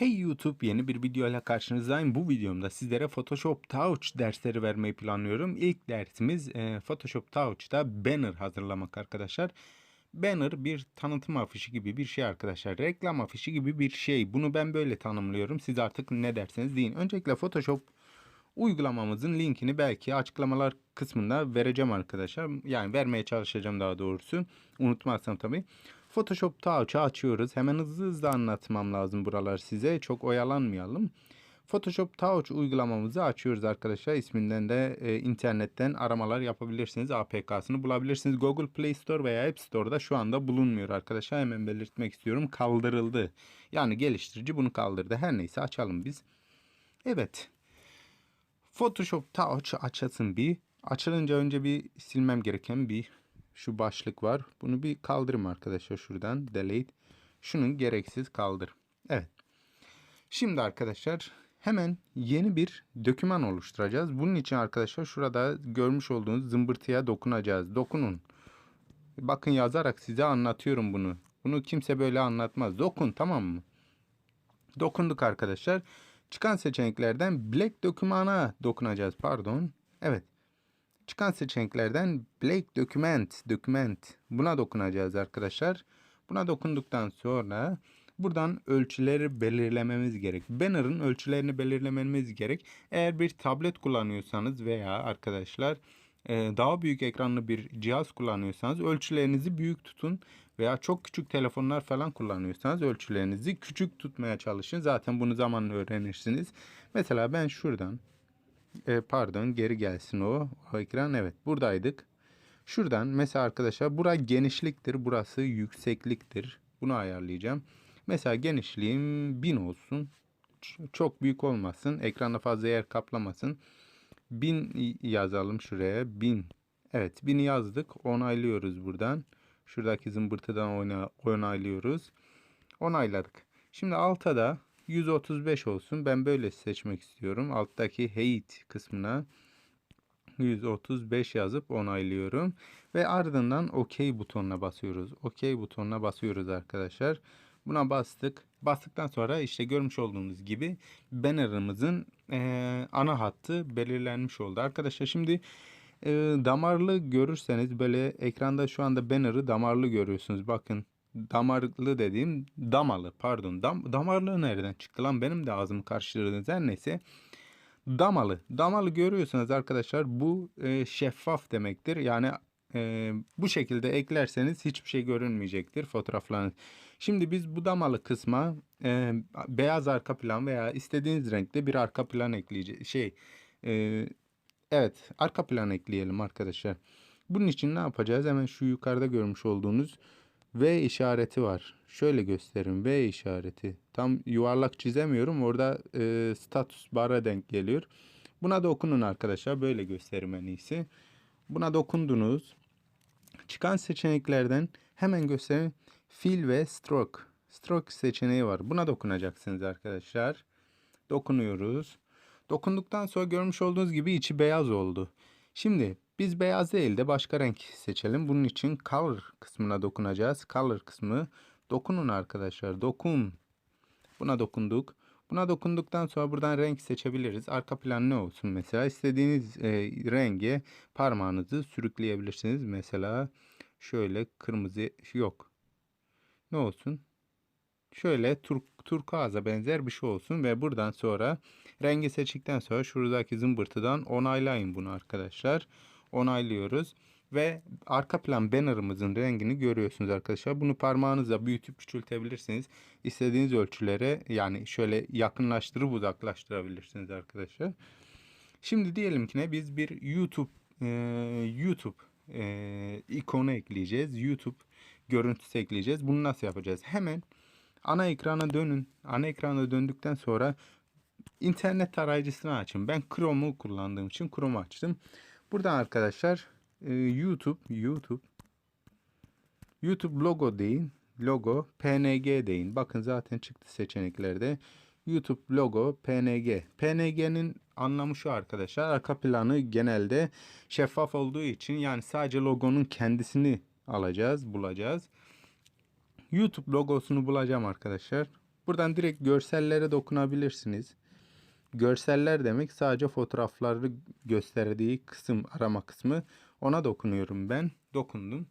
Hey YouTube yeni bir video ile karşınızdayım. Bu videomda sizlere Photoshop Touch dersleri vermeyi planlıyorum. İlk dersimiz e, Photoshop Touch'ta banner hazırlamak arkadaşlar. Banner bir tanıtım afişi gibi bir şey arkadaşlar. Reklam afişi gibi bir şey. Bunu ben böyle tanımlıyorum. Siz artık ne derseniz deyin. Öncelikle Photoshop uygulamamızın linkini belki açıklamalar kısmında vereceğim arkadaşlar. Yani vermeye çalışacağım daha doğrusu. Unutmazsam tabii. Photoshop Touch'ı açıyoruz. Hemen hızlı hızlı anlatmam lazım buralar size. Çok oyalanmayalım. Photoshop Touch uygulamamızı açıyoruz arkadaşlar. İsminden de e, internetten aramalar yapabilirsiniz. APK'sını bulabilirsiniz. Google Play Store veya App Store'da şu anda bulunmuyor arkadaşlar. Hemen belirtmek istiyorum. Kaldırıldı. Yani geliştirici bunu kaldırdı. Her neyse açalım biz. Evet. Photoshop Touch açasın bir. Açılınca önce bir silmem gereken bir şu başlık var. Bunu bir kaldırım arkadaşlar şuradan. Delete. Şunu gereksiz kaldır. Evet. Şimdi arkadaşlar hemen yeni bir doküman oluşturacağız. Bunun için arkadaşlar şurada görmüş olduğunuz zımbırtıya dokunacağız. Dokunun. Bakın yazarak size anlatıyorum bunu. Bunu kimse böyle anlatmaz. Dokun tamam mı? Dokunduk arkadaşlar. Çıkan seçeneklerden Black dokümana dokunacağız. Pardon. Evet. Çıkan seçeneklerden Black Document, Document buna dokunacağız arkadaşlar. Buna dokunduktan sonra buradan ölçüleri belirlememiz gerek. Banner'ın ölçülerini belirlememiz gerek. Eğer bir tablet kullanıyorsanız veya arkadaşlar e, daha büyük ekranlı bir cihaz kullanıyorsanız ölçülerinizi büyük tutun veya çok küçük telefonlar falan kullanıyorsanız ölçülerinizi küçük tutmaya çalışın. Zaten bunu zamanla öğrenirsiniz. Mesela ben şuradan e, pardon geri gelsin o. O ekran evet buradaydık. Şuradan mesela arkadaşlar bura genişliktir. Burası yüksekliktir. Bunu ayarlayacağım. Mesela genişliğim 1000 olsun. Çok büyük olmasın. Ekranda fazla yer kaplamasın. 1000 yazalım şuraya. 1000. Evet 1000 yazdık. Onaylıyoruz buradan. Şuradaki zımbırtıdan oyna, onaylıyoruz. Onayladık. Şimdi alta da 135 olsun. Ben böyle seçmek istiyorum. Alttaki height kısmına 135 yazıp onaylıyorum. Ve ardından OK butonuna basıyoruz. OK butonuna basıyoruz arkadaşlar. Buna bastık. Bastıktan sonra işte görmüş olduğunuz gibi bannerımızın eee, ana hattı belirlenmiş oldu. Arkadaşlar şimdi eee, damarlı görürseniz böyle ekranda şu anda banner'ı damarlı görüyorsunuz. Bakın damarlı dediğim damalı pardon. Dam, damarlı nereden çıktı lan benim de ağzımı karıştırdınız her neyse. Damalı. Damalı görüyorsanız arkadaşlar bu e, şeffaf demektir. Yani e, bu şekilde eklerseniz hiçbir şey görünmeyecektir fotoğraflarınız. Şimdi biz bu damalı kısma e, beyaz arka plan veya istediğiniz renkte bir arka plan ekleyeceğiz. Şey e, evet arka plan ekleyelim arkadaşlar. Bunun için ne yapacağız? Hemen şu yukarıda görmüş olduğunuz V işareti var. Şöyle göstereyim. V işareti. Tam yuvarlak çizemiyorum. Orada e, status bara denk geliyor. Buna dokunun arkadaşlar. Böyle göstereyim en iyisi. Buna dokundunuz. Çıkan seçeneklerden hemen göstereyim. Fill ve stroke. Stroke seçeneği var. Buna dokunacaksınız arkadaşlar. Dokunuyoruz. Dokunduktan sonra görmüş olduğunuz gibi içi beyaz oldu. Şimdi biz beyaz değil de başka renk seçelim. Bunun için color kısmına dokunacağız. Color kısmı. Dokunun arkadaşlar. Dokun. Buna dokunduk. Buna dokunduktan sonra buradan renk seçebiliriz. Arka plan ne olsun mesela? İstediğiniz e, renge parmağınızı sürükleyebilirsiniz. Mesela şöyle kırmızı yok. Ne olsun? Şöyle tur, turkuaza benzer bir şey olsun ve buradan sonra rengi seçtikten sonra şuradaki zımbırtıdan onaylayın bunu arkadaşlar. Onaylıyoruz ve arka plan bannerımızın rengini görüyorsunuz arkadaşlar. Bunu parmağınızla büyütüp küçültebilirsiniz. İstediğiniz ölçülere yani şöyle yakınlaştırıp uzaklaştırabilirsiniz arkadaşlar. Şimdi diyelim ki ne biz bir YouTube e, YouTube e, ikonu ekleyeceğiz. YouTube görüntüsü ekleyeceğiz. Bunu nasıl yapacağız? Hemen ana ekrana dönün. Ana ekrana döndükten sonra internet tarayıcısını açın. Ben Chrome'u kullandığım için Chrome'u açtım. Buradan arkadaşlar e, YouTube YouTube YouTube logo deyin. Logo PNG deyin. Bakın zaten çıktı seçeneklerde. YouTube logo PNG. PNG'nin anlamı şu arkadaşlar. Arka planı genelde şeffaf olduğu için yani sadece logonun kendisini alacağız, bulacağız. YouTube logosunu bulacağım arkadaşlar. Buradan direkt görsellere dokunabilirsiniz. Görseller demek sadece fotoğrafları gösterdiği kısım arama kısmı. Ona dokunuyorum ben. Dokundum.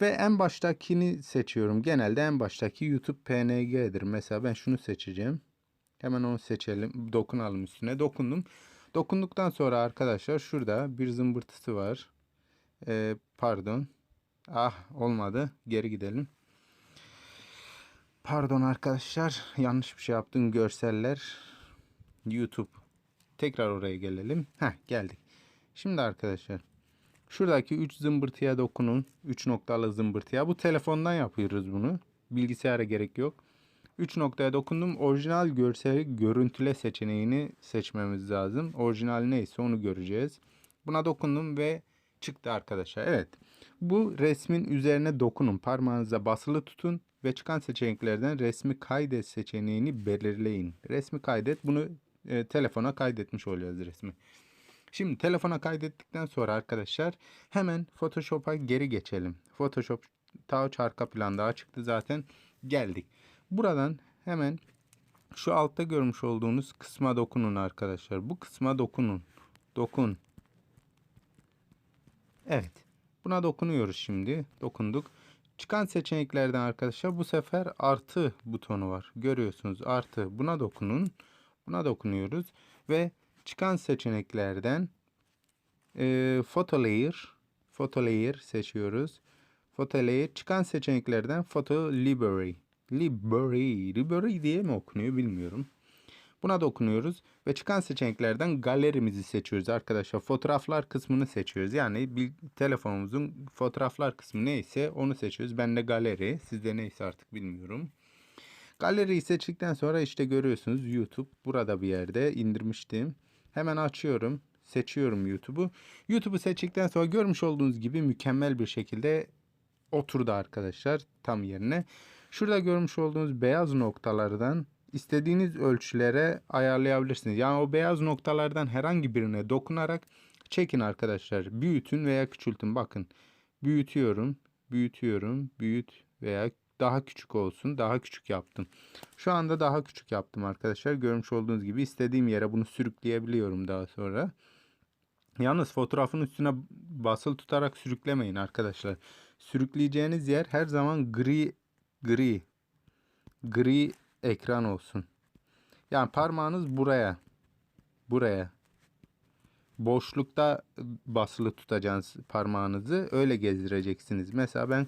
Ve en baştakini seçiyorum. Genelde en baştaki YouTube PNG'dir. Mesela ben şunu seçeceğim. Hemen onu seçelim. Dokunalım üstüne. Dokundum. Dokunduktan sonra arkadaşlar şurada bir zımbırtısı var. Ee, pardon. Ah olmadı. Geri gidelim. Pardon arkadaşlar. Yanlış bir şey yaptım. Görseller. YouTube. Tekrar oraya gelelim. Heh geldik. Şimdi arkadaşlar. Şuradaki 3 zımbırtıya dokunun. 3 noktalı zımbırtıya. Bu telefondan yapıyoruz bunu. Bilgisayara gerek yok. 3 noktaya dokundum. Orijinal görseli görüntüle seçeneğini seçmemiz lazım. Orijinal neyse onu göreceğiz. Buna dokundum ve çıktı arkadaşlar. Evet. Bu resmin üzerine dokunun. Parmağınıza basılı tutun ve çıkan seçeneklerden resmi kaydet seçeneğini belirleyin. Resmi kaydet. Bunu e, telefona kaydetmiş oluyoruz resmi. Şimdi telefona kaydettikten sonra arkadaşlar hemen Photoshop'a geri geçelim. Photoshop Touch arka planda açıktı zaten. Geldik. Buradan hemen şu altta görmüş olduğunuz kısma dokunun arkadaşlar. Bu kısma dokunun. Dokun. Evet. Buna dokunuyoruz şimdi. Dokunduk. Çıkan seçeneklerden arkadaşlar bu sefer artı butonu var. Görüyorsunuz artı. Buna dokunun. Buna dokunuyoruz. Ve çıkan seçeneklerden e, photo layer photo layer seçiyoruz. Photo layer çıkan seçeneklerden photo library library library diye mi okunuyor bilmiyorum. Buna dokunuyoruz ve çıkan seçeneklerden galerimizi seçiyoruz arkadaşlar. Fotoğraflar kısmını seçiyoruz. Yani bir telefonumuzun fotoğraflar kısmı neyse onu seçiyoruz. Ben de galeri. Sizde neyse artık bilmiyorum. Galeriyi seçtikten sonra işte görüyorsunuz YouTube burada bir yerde indirmiştim. Hemen açıyorum. Seçiyorum YouTube'u. YouTube'u seçtikten sonra görmüş olduğunuz gibi mükemmel bir şekilde oturdu arkadaşlar tam yerine. Şurada görmüş olduğunuz beyaz noktalardan istediğiniz ölçülere ayarlayabilirsiniz. Yani o beyaz noktalardan herhangi birine dokunarak çekin arkadaşlar. Büyütün veya küçültün. Bakın büyütüyorum, büyütüyorum, büyüt veya daha küçük olsun. Daha küçük yaptım. Şu anda daha küçük yaptım arkadaşlar. Görmüş olduğunuz gibi istediğim yere bunu sürükleyebiliyorum daha sonra. Yalnız fotoğrafın üstüne basılı tutarak sürüklemeyin arkadaşlar. Sürükleyeceğiniz yer her zaman gri gri gri ekran olsun. Yani parmağınız buraya buraya boşlukta basılı tutacaksınız parmağınızı öyle gezdireceksiniz. Mesela ben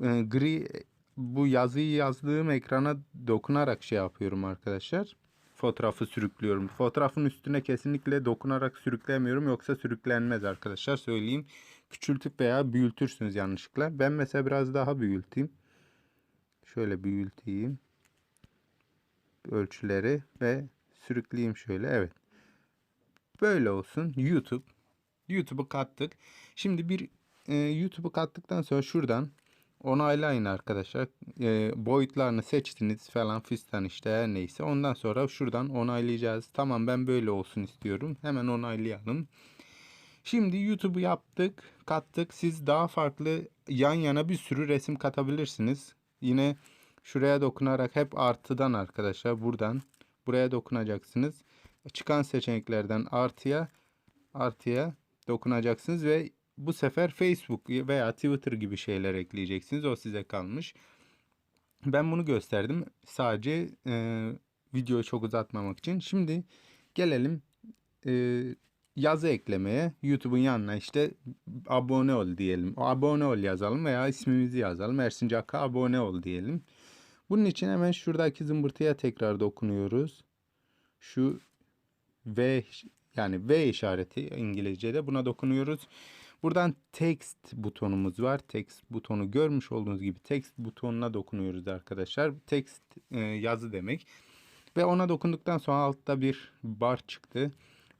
e, gri bu yazıyı yazdığım ekrana dokunarak şey yapıyorum arkadaşlar. Fotoğrafı sürüklüyorum. Fotoğrafın üstüne kesinlikle dokunarak sürüklemiyorum yoksa sürüklenmez arkadaşlar söyleyeyim. Küçültüp veya büyütürsünüz yanlışlıkla. Ben mesela biraz daha büyüteyim. Şöyle büyüteyim. Ölçüleri ve sürükleyeyim şöyle. Evet. Böyle olsun. YouTube. YouTube'u kattık. Şimdi bir e, YouTube'u kattıktan sonra şuradan onaylayın arkadaşlar. E, boyutlarını seçtiniz falan fistan işte her neyse. Ondan sonra şuradan onaylayacağız. Tamam ben böyle olsun istiyorum. Hemen onaylayalım. Şimdi YouTube'u yaptık, kattık. Siz daha farklı yan yana bir sürü resim katabilirsiniz. Yine şuraya dokunarak hep artıdan arkadaşlar buradan buraya dokunacaksınız. Çıkan seçeneklerden artıya artıya dokunacaksınız ve bu sefer Facebook veya Twitter gibi şeyler ekleyeceksiniz. O size kalmış. Ben bunu gösterdim. Sadece e, videoyu çok uzatmamak için. Şimdi gelelim e, yazı eklemeye. YouTube'un yanına işte abone ol diyelim. O abone ol yazalım veya ismimizi yazalım. Ersin Cak'a abone ol diyelim. Bunun için hemen şuradaki zımbırtıya tekrar dokunuyoruz. Şu V yani V işareti İngilizce'de buna dokunuyoruz. Buradan text butonumuz var. Text butonu görmüş olduğunuz gibi text butonuna dokunuyoruz arkadaşlar. Text e, yazı demek. Ve ona dokunduktan sonra altta bir bar çıktı.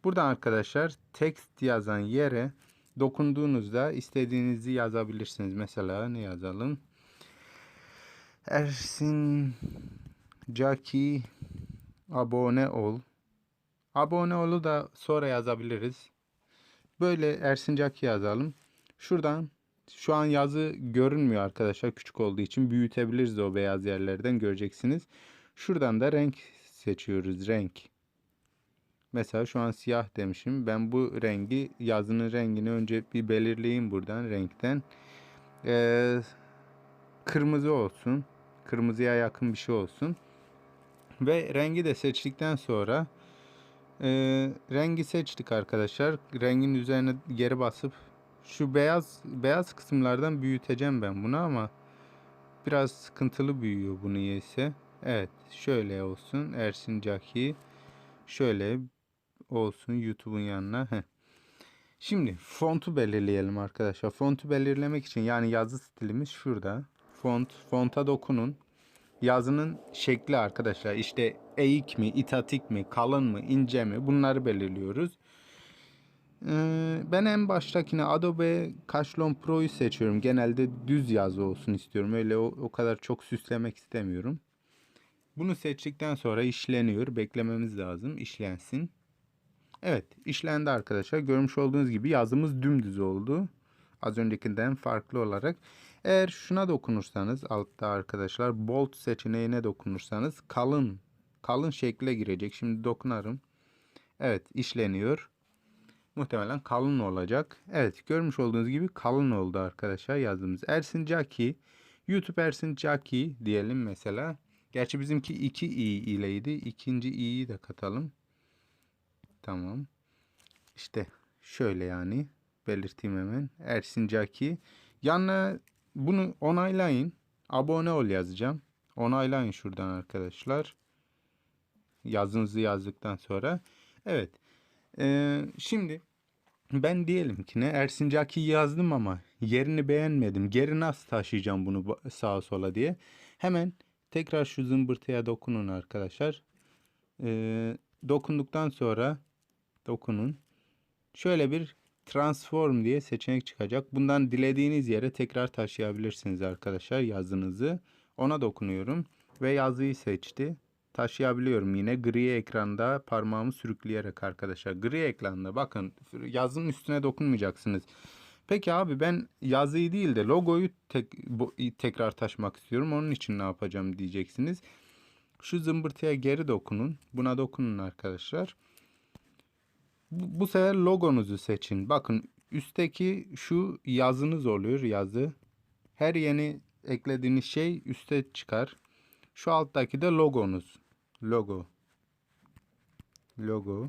Buradan arkadaşlar text yazan yere dokunduğunuzda istediğinizi yazabilirsiniz. Mesela ne yazalım? Ersin Caki abone ol. Abone olu da sonra yazabiliriz. Böyle Ersin yazalım. Şuradan şu an yazı görünmüyor arkadaşlar küçük olduğu için büyütebiliriz o beyaz yerlerden göreceksiniz. Şuradan da renk seçiyoruz. Renk. Mesela şu an siyah demişim. Ben bu rengi yazının rengini önce bir belirleyeyim buradan renkten. Ee, kırmızı olsun. Kırmızıya yakın bir şey olsun. Ve rengi de seçtikten sonra e, rengi seçtik arkadaşlar. Rengin üzerine geri basıp şu beyaz beyaz kısımlardan büyüteceğim ben bunu ama biraz sıkıntılı büyüyor bunu niyeyse. Evet şöyle olsun Ersin Caki. Şöyle olsun YouTube'un yanına. Heh. Şimdi fontu belirleyelim arkadaşlar. Fontu belirlemek için yani yazı stilimiz şurada. Font, fonta dokunun. Yazının şekli arkadaşlar işte eğik mi, itatik mi, kalın mı, ince mi bunları belirliyoruz. Ee, ben en baştakine Adobe Caşlon Pro'yu seçiyorum. Genelde düz yazı olsun istiyorum. Öyle o, o kadar çok süslemek istemiyorum. Bunu seçtikten sonra işleniyor. Beklememiz lazım. İşlensin. Evet işlendi arkadaşlar. Görmüş olduğunuz gibi yazımız dümdüz oldu. Az öncekinden farklı olarak. Eğer şuna dokunursanız altta arkadaşlar bold seçeneğine dokunursanız kalın kalın şekle girecek. Şimdi dokunarım. Evet işleniyor. Muhtemelen kalın olacak. Evet görmüş olduğunuz gibi kalın oldu arkadaşlar yazımız. Ersin Caki YouTube Ersin Caki diyelim mesela. Gerçi bizimki 2 i ileydi. İkinci i'yi de katalım. Tamam. İşte şöyle yani belirteyim hemen. Ersin Caki. Yanına bunu onaylayın. Abone ol yazacağım. Onaylayın şuradan arkadaşlar. Yazınızı yazdıktan sonra. Evet. Ee, şimdi ben diyelim ki ne Ersin Caki yazdım ama yerini beğenmedim. Geri nasıl taşıyacağım bunu sağa sola diye. Hemen tekrar şu zımbırtıya dokunun arkadaşlar. Ee, dokunduktan sonra dokunun. Şöyle bir transform diye seçenek çıkacak. Bundan dilediğiniz yere tekrar taşıyabilirsiniz arkadaşlar yazınızı. Ona dokunuyorum ve yazıyı seçti. Taşıyabiliyorum yine gri ekranda parmağımı sürükleyerek arkadaşlar. Gri ekranda bakın yazının üstüne dokunmayacaksınız. Peki abi ben yazıyı değil de logoyu tek, bu- tekrar taşımak istiyorum. Onun için ne yapacağım diyeceksiniz. Şu zımbırtıya geri dokunun. Buna dokunun arkadaşlar. Bu, sefer logonuzu seçin. Bakın üstteki şu yazınız oluyor yazı. Her yeni eklediğiniz şey üste çıkar. Şu alttaki de logonuz. Logo. Logo.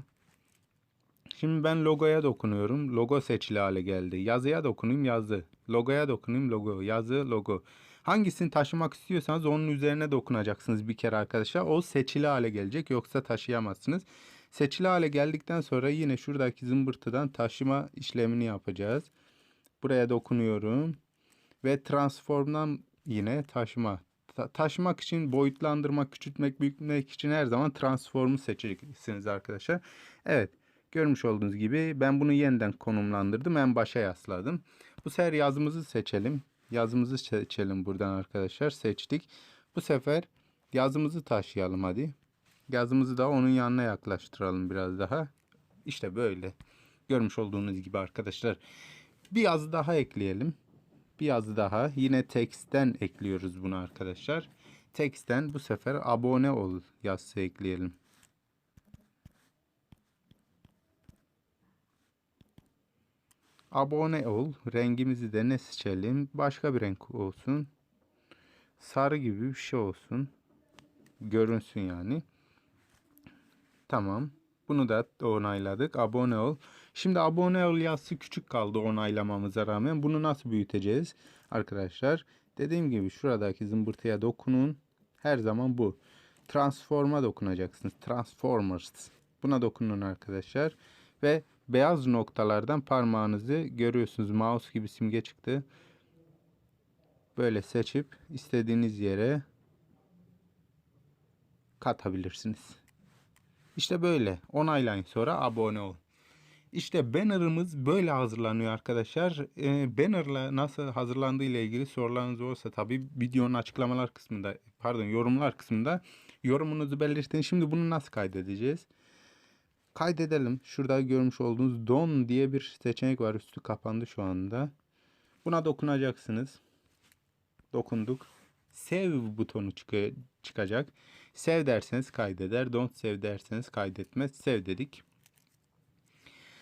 Şimdi ben logoya dokunuyorum. Logo seçili hale geldi. Yazıya dokunayım yazı. Logoya dokunayım logo. Yazı logo. Hangisini taşımak istiyorsanız onun üzerine dokunacaksınız bir kere arkadaşlar. O seçili hale gelecek. Yoksa taşıyamazsınız. Seçili hale geldikten sonra yine şuradaki zımbırtıdan taşıma işlemini yapacağız. Buraya dokunuyorum. Ve transformdan yine taşıma. Ta- taşımak için boyutlandırmak, küçültmek, büyütmek için her zaman transformu seçeceksiniz arkadaşlar. Evet. Görmüş olduğunuz gibi ben bunu yeniden konumlandırdım. En başa yasladım. Bu sefer yazımızı seçelim. Yazımızı seçelim buradan arkadaşlar. Seçtik. Bu sefer yazımızı taşıyalım hadi. Yazımızı da onun yanına yaklaştıralım biraz daha. İşte böyle. Görmüş olduğunuz gibi arkadaşlar. Bir yazı daha ekleyelim. Bir yazı daha. Yine teksten ekliyoruz bunu arkadaşlar. Teksten bu sefer abone ol yazısı ekleyelim. Abone ol. Rengimizi de ne seçelim? Başka bir renk olsun. Sarı gibi bir şey olsun. Görünsün yani. Tamam. Bunu da onayladık. Abone ol. Şimdi abone ol yazısı küçük kaldı onaylamamıza rağmen. Bunu nasıl büyüteceğiz? Arkadaşlar dediğim gibi şuradaki zımbırtıya dokunun. Her zaman bu. Transform'a dokunacaksınız. Transformers. Buna dokunun arkadaşlar. Ve beyaz noktalardan parmağınızı görüyorsunuz. Mouse gibi simge çıktı. Böyle seçip istediğiniz yere katabilirsiniz. İşte böyle. Onaylayın sonra abone olun. İşte banner'ımız böyle hazırlanıyor arkadaşlar. Ee, banner'la nasıl hazırlandığı ile ilgili sorularınız olursa tabii videonun açıklamalar kısmında pardon yorumlar kısmında yorumunuzu belirtin. Şimdi bunu nasıl kaydedeceğiz? Kaydedelim. Şurada görmüş olduğunuz don diye bir seçenek var. Üstü kapandı şu anda. Buna dokunacaksınız. Dokunduk. Save butonu çıkı- çıkacak. Sev derseniz kaydeder. Don't sev derseniz kaydetmez. Sev dedik.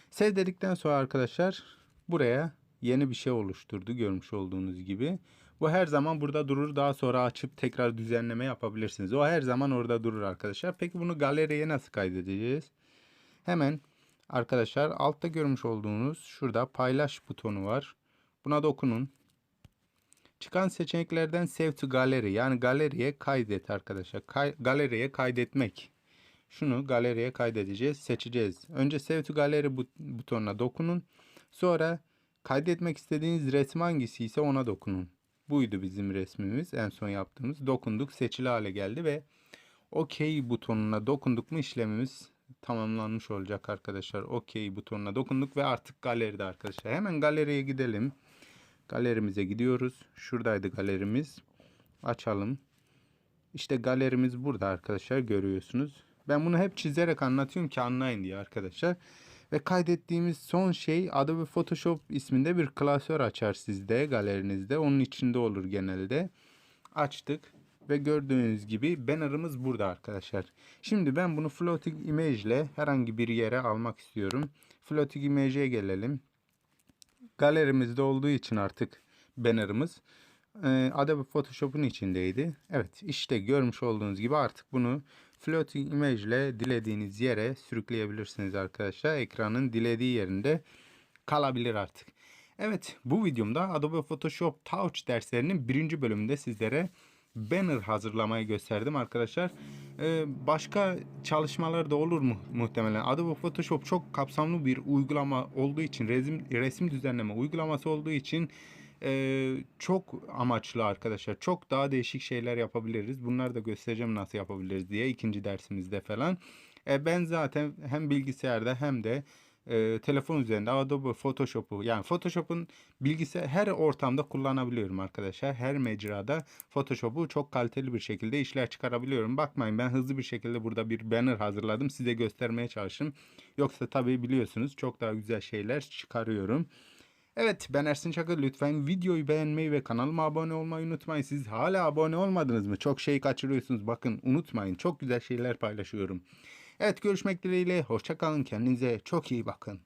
Sev dedikten sonra arkadaşlar buraya yeni bir şey oluşturdu görmüş olduğunuz gibi. Bu her zaman burada durur. Daha sonra açıp tekrar düzenleme yapabilirsiniz. O her zaman orada durur arkadaşlar. Peki bunu galeriye nasıl kaydedeceğiz? Hemen arkadaşlar altta görmüş olduğunuz şurada paylaş butonu var. Buna dokunun. Çıkan seçeneklerden Save to Gallery yani galeriye kaydet arkadaşlar. Kay, galeriye kaydetmek. Şunu galeriye kaydedeceğiz, seçeceğiz. Önce Save to Gallery but butonuna dokunun. Sonra kaydetmek istediğiniz resim hangisi ise ona dokunun. Buydu bizim resmimiz en son yaptığımız. Dokunduk, seçili hale geldi ve OK butonuna dokunduk mu işlemimiz tamamlanmış olacak arkadaşlar. OK butonuna dokunduk ve artık galeride arkadaşlar. Hemen galeriye gidelim. Galerimize gidiyoruz. Şuradaydı galerimiz. Açalım. İşte galerimiz burada arkadaşlar görüyorsunuz. Ben bunu hep çizerek anlatıyorum ki anlayın diye arkadaşlar. Ve kaydettiğimiz son şey Adobe Photoshop isminde bir klasör açar sizde galerinizde. Onun içinde olur genelde. Açtık ve gördüğünüz gibi banner'ımız burada arkadaşlar. Şimdi ben bunu floating image ile herhangi bir yere almak istiyorum. Floating image'e gelelim. Galerimizde olduğu için artık banner'ımız e, Adobe Photoshop'un içindeydi. Evet işte görmüş olduğunuz gibi artık bunu floating image ile dilediğiniz yere sürükleyebilirsiniz arkadaşlar. Ekranın dilediği yerinde kalabilir artık. Evet bu videomda Adobe Photoshop Touch derslerinin birinci bölümünde sizlere banner hazırlamayı gösterdim arkadaşlar. Ee, başka çalışmalar da olur mu muhtemelen. Adobe Photoshop çok kapsamlı bir uygulama olduğu için resim, resim düzenleme uygulaması olduğu için e, çok amaçlı arkadaşlar. Çok daha değişik şeyler yapabiliriz. Bunları da göstereceğim nasıl yapabiliriz diye ikinci dersimizde falan. E, ben zaten hem bilgisayarda hem de e, telefon üzerinde Adobe Photoshop'u yani Photoshop'un bilgisayar her ortamda kullanabiliyorum arkadaşlar. Her mecrada Photoshop'u çok kaliteli bir şekilde işler çıkarabiliyorum. Bakmayın ben hızlı bir şekilde burada bir banner hazırladım. Size göstermeye çalıştım. Yoksa tabii biliyorsunuz çok daha güzel şeyler çıkarıyorum. Evet ben Ersin Çakır. Lütfen videoyu beğenmeyi ve kanalıma abone olmayı unutmayın. Siz hala abone olmadınız mı? Çok şey kaçırıyorsunuz. Bakın unutmayın. Çok güzel şeyler paylaşıyorum. Evet görüşmek dileğiyle. Hoşçakalın. Kendinize çok iyi bakın.